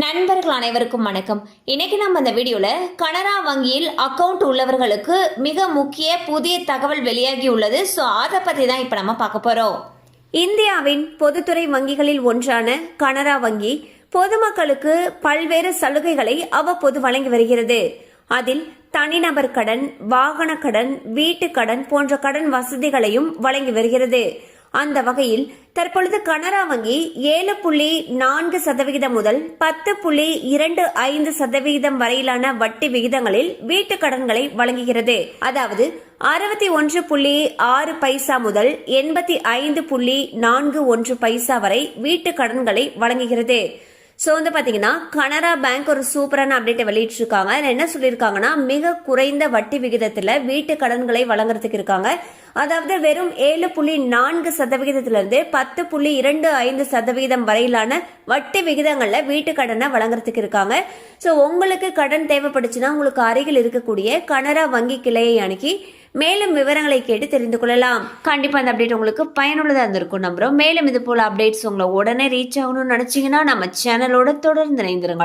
நண்பர்கள் அனைவருக்கும் வணக்கம். இன்னைக்கு நம்ம இந்த வீடியோல கனரா வங்கியில் அக்கவுண்ட் உள்ளவர்களுக்கு மிக முக்கிய புதிய தகவல் வெளியாகி உள்ளது. ஸோ அதை பத்தி தான் இப்போ நம்ம பார்க்க போறோம். இந்தியாவின் பொதுத்துறை வங்கிகளில் ஒன்றான கனரா வங்கி பொதுமக்களுக்கு பல்வேறு சலுகைகளை அவ்வப்போது வழங்கி வருகிறது. அதில் தனிநபர் கடன் வாகன கடன் வீட்டு கடன் போன்ற கடன் வசதிகளையும் வழங்கி வருகிறது. அந்த வகையில் தற்பொழுது கனரா வங்கி ஏழு புள்ளி நான்கு சதவிகிதம் முதல் பத்து புள்ளி இரண்டு ஐந்து சதவிகிதம் வரையிலான வட்டி விகிதங்களில் வீட்டு கடன்களை வழங்குகிறது. அதாவது அறுபத்தி ஒன்று புள்ளி ஆறு பைசா முதல் எண்பத்தி ஐந்து புள்ளி நான்கு ஒன்று பைசா வரை வீட்டு கடன்களை வழங்குகிறது. ஸோ வந்து பார்த்தீங்கன்னா கனரா பேங்க் ஒரு சூப்பரான அப்டேட்டை வெளியிட்டிருக்காங்க. அதில் என்ன சொல்லியிருக்காங்கன்னா மிக குறைந்த வட்டி விகிதத்தில் வீட்டு கடன்களை வழங்குறதுக்கு இருக்காங்க. அதாவது வெறும் ஏழு புள்ளி நான்கு சதவிகிதத்திலிருந்து பத்து புள்ளி இரண்டு ஐந்து சதவிகிதம் வரையிலான வட்டி விகிதங்களில் வீட்டு கடனை வழங்குறதுக்கு இருக்காங்க. ஸோ உங்களுக்கு கடன் தேவைப்படுச்சுன்னா உங்களுக்கு அருகில் இருக்கக்கூடிய கனரா வங்கி கிளையை அணுகி மேலும் விவரங்களை கேட்டு தெரிந்து கொள்ளலாம். கண்டிப்பா அந்த அப்டேட் உங்களுக்கு பயனுள்ளதா இருந்திருக்கும் நம்புறோம். மேலும் இது போல அப்டேட்ஸ் உங்களை உடனே ரீச் ஆகணும்னு நினைச்சீங்கன்னா நம்ம சேனலோட தொடர்ந்து இணைந்திருங்கள்.